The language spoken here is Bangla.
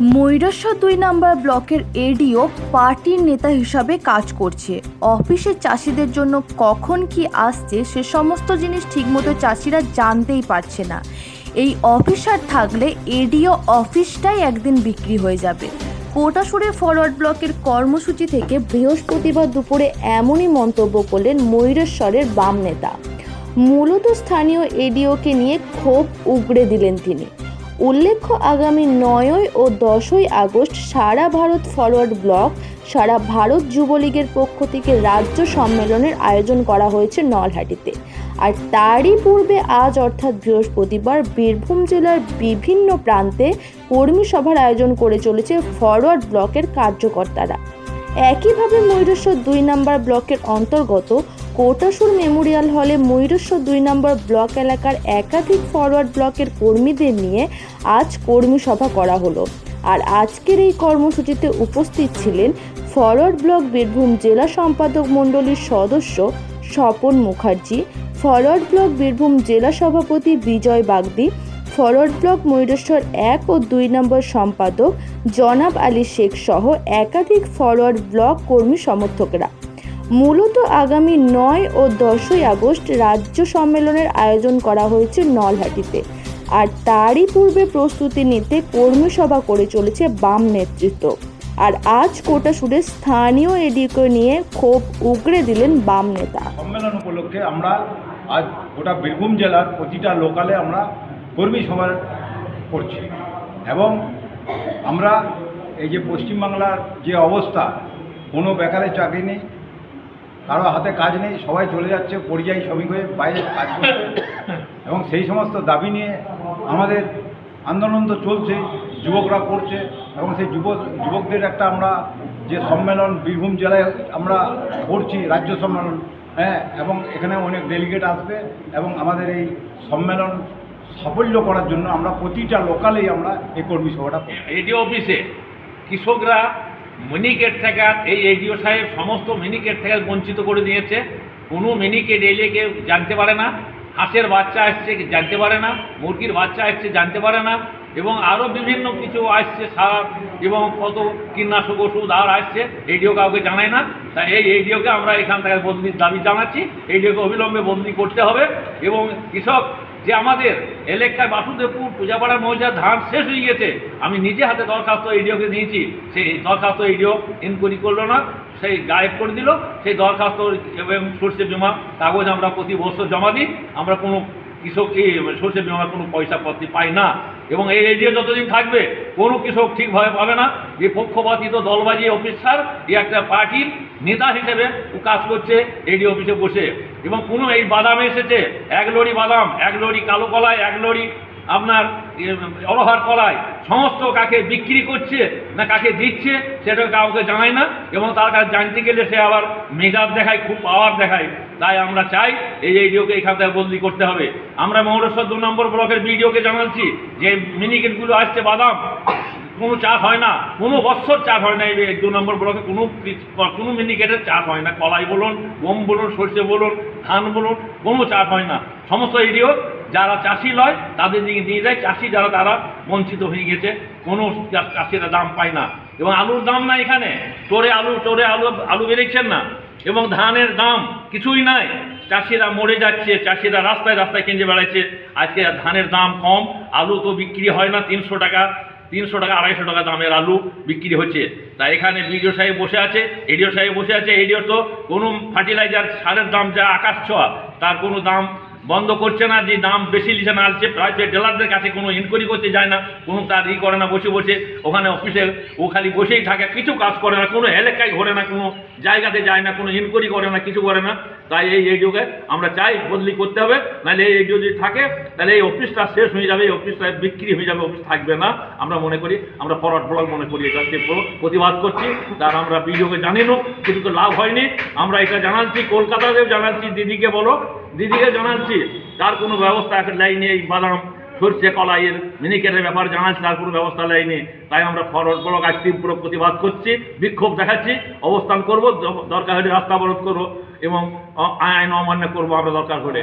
ময়ূরেশ্বর দুই নম্বর ব্লকের এডিও পার্টির নেতা হিসাবে কাজ করছে। অফিসে চাষিদের জন্য কখন কি আসছে সে সমস্ত জিনিস ঠিকমতো চাষিরা জানতেই পারছে না। এই অফিসার থাকলে এডিও অফিসটাই একদিন বিক্রি হয়ে যাবে। কোটাসুরে ফরওয়ার্ড ব্লকের কর্মসূচি থেকে বৃহস্পতিবার দুপুরে এমনই মন্তব্য করলেন ময়ূরেশ্বরের বাম নেতা। মূলত স্থানীয় এডিওকে নিয়ে ক্ষোভ উগড়ে দিলেন তিনি। উল্লেখ্য, আগামী নয়ই ও দশই আগস্ট সারা ভারত ফরওয়ার্ড ব্লক, সারা ভারত যুবলীগের পক্ষ থেকে রাজ্য সম্মেলনের আয়োজন করা হয়েছে নলহাটিতে। আর তারই পূর্বে আজ অর্থাৎ বৃহস্পতিবার বীরভূম জেলার বিভিন্ন প্রান্তে কর্মী সভার আয়োজন করে চলেছে ফরওয়ার্ড ব্লকের কার্যকর্তারা। একইভাবে ময়ূরেশ্বর দুই নম্বর ব্লকের অন্তর্গত কোটাসুর মেমোরিয়াল হলে ময়ূরেশ্বর দুই নম্বর ব্লক এলাকার একাধিক ফরওয়ার্ড ব্লকের কর্মীদের নিয়ে আজ কর্মী সভা করা হলো। আর আজকের এই কর্মসূচিতে উপস্থিত ছিলেন ফরওয়ার্ড ব্লক বীরভূম জেলা সম্পাদক মণ্ডলীর সদস্য স্বপন মুখার্জি, ফরওয়ার্ড ব্লক বীরভূম জেলা সভাপতি বিজয় বাগদি ফরওয়ার্ড ব্লক ময়ূরেশ্বর এক ও দুই নম্বর সম্পাদক জনাব আলী শেখ সহ একাধিক ফরওয়ার্ড ব্লক কর্মী সমর্থকরা। মূলত আগামী নয় ও দশই আগস্ট রাজ্য সম্মেলনের আয়োজন করা হয়েছে নলহাটিতে আর তারই পূর্বে প্রস্তুতি নিতে কর্মী সভা করে চলেছে বাম নেতৃত্ব। আর আজ কোটা কোটাসুরে স্থানীয় এডিকে নিয়ে ক্ষোভ উগড়ে দিলেন বাম নেতা। সম্মেলন উপলক্ষে আমরা আজ গোটা বীরভূম জেলার প্রতিটা লোকালে আমরা কর্মী সবার করছে। এবং আমরা এই যে পশ্চিমবাংলার যে অবস্থা, কোনো বেকারের চাকরি নেই, কারও হাতে কাজ নেই, সবাই চলে যাচ্ছে, পরিযায়ী শ্রমিক হয়ে বাইরে কাজ করতে এবং সেই সমস্ত দাবি নিয়ে আমাদের আন্দোলন তো চলছে, যুবকরা করছে, এবং সেই যুব, যুবকদের একটা আমরা যে সম্মেলন বীরভূম জেলায় আমরা করছি, রাজ্য সম্মেলন হ্যাঁ এবং এখানে অনেক ডেলিগেট আসবে, এবং আমাদের এই সম্মেলন সাফল্য করার জন্য আমরা প্রতিটা লোকালেই আমরা এই কর্মী সভাটা এডিও অফিসে কৃষকরা মিনিকেট থেকে এই এডিও সাহেব সমস্ত মিনিকেট থেকে বঞ্চিত করে দিয়েছে। কোনো মিনিকেট এলে কেউ জানতে পারে না। হাঁসের বাচ্চা আসছে জানতে পারে না। মুরগির বাচ্চা আসছে জানতে পারে না। এবং আরও বিভিন্ন কিছু আসছে, সার এবং কত কীটনাশক ওষুধ আর আসছে। এডিও কাউকে জানায় না। তাই এই এডিওকে আমরা এখান থেকে বদলির দাবি জানাচ্ছি। এডিওকে অবিলম্বে বদলি করতে হবে। এবং কৃষক যে আমাদের এলাকায় বাসুদেবপুর পূজাপাড়ার মৌজার ধান শেষ হয়ে গেছে, আমি নিজে হাতে দরখাস্ত এডিওকে দিয়েছি। সেই দরখাস্ত এডিও ইনকোয়ারি করল না, সেই গায়েব করে দিল, সেই দরখাস্ত এবং সর্ষে জমা, কাগজ আমরা প্রতি বছর জমা দিই, আমরা কোনো কৃষক এই সর্ষে বিমার কোনো পয়সা পাই না। এবং এই এডিও যতদিন থাকবে, কোনো কৃষক ঠিকভাবে পাবে না। যে পক্ষপাতিত দলবাজি অফিসার এই একটা পার্টির নেতা হিসেবে কাজ করছে এডি অফিসে বসে। এবং কোনো এই বাদাম এসেছে, এক লড়ি বাদাম, এক লড়ি কালো কলাই, এক লড়ি আপনার অরহার কলাই, সমস্ত কাকে বিক্রি করছে না কাকে দিচ্ছে, সেটা কাউকে জানায় না। এবং তার কাছে জানতে গেলে সে আবার মেজাজ দেখায়, খুব পাওয়ার দেখায়। তাই আমরা চাই এই এডিওকে এখান থেকে বদলি করতে হবে। আমরা মৌরেশ্বর দু নম্বর ব্লকের বিডিওকে জানাচ্ছি যে মিনিকেটগুলো আসছে বাদাম। কোনো চাষ হয় না। কোনো বছর চাষ হয় না এই দু নম্বর ব্লকে। কোনো কোনো মিনিকেটের চাষ হয় না। কলাই বলুন, গম বলুন, সর্ষে বলুন, ধান বলুন, কোনো চাষ হয় না। সমস্ত এডিও যারা চাষি লয়, তাদের দিকে দিয়ে যায়। চাষি যারা, তারা বঞ্চিত হয়ে গেছে। কোনো চাষিরা দাম পায় না। এবং আলুর দাম না এখানে। চোরে আলু চোরে আলু আলু বেরোচ্ছেন না। এবং ধানের দাম কিছুই নাই। চাষিরা মরে যাচ্ছে, চাষিরা রাস্তায় রাস্তায় কিনতে বেড়াচ্ছে। আজকে ধানের দাম কম, আলু তো বিক্রি হয় না তিনশো টাকা তিনশো টাকা, আড়াইশো টাকা দামের আলু বিক্রি হচ্ছে। তা এখানে বিডিও সাহেব বসে আছে, এডিও সাহেব বসে আছে, এডিও তো কোনো ফার্টিলাইজার সারের দাম যা আকাশ ছোঁয়া, তার কোনো দাম বন্ধ করছে না, যে দাম বেশি লিখে না আনছে প্রাইভেট ডিলারদের কাছে কোনো ইনকোয়ারি করতে যায় না, কোনো তার ই করে না, বসে বসে, ওখানে অফিসে ও খালি বসেই থাকে, কিছু কাজ করে না, কোনো এলাকায় ঘোরে না, কোনো জায়গাতে যায় না, কোনো ইনকোয়ারি করে না, কিছু করে না, তাই এই এডিওকে আমরা চাই বদলি করতে হবে, নাহলে এই এডিও যদি থাকে, তাহলে এই অফিসটা শেষ হয়ে যাবে, এই অফিসটা বিক্রি হয়ে যাবে অফিস থাকবে না, আমরা মনে করি, আমরা ফরওয়ার্ড ব্লক মনে করি, এটা প্রতিবাদ করছি, তার আমরা বিডিওকে জানিও কিন্তু তো লাভ হয়নি, আমরা এটা জানাচ্ছি, কলকাতাতেও জানাচ্ছি, দিদিকে বলো, দিদিকে জানাচ্ছি তার কোনো ব্যবস্থা লাইনে এই বাদাম, সরষে, কলাইয়ের মিনিকেটের ব্যাপার জানাচ্ছি তার কোনো ব্যবস্থা লাইনে তাই আমরা ফরওয়ার্ড ব্লক আজ তীব্র প্রতিবাদ করছি, বিক্ষোভ দেখাচ্ছি, অবস্থান করব দরকার হলে রাস্তা অবরোধ করব এবং আইন অমান্য করব আমরা দরকার হলে।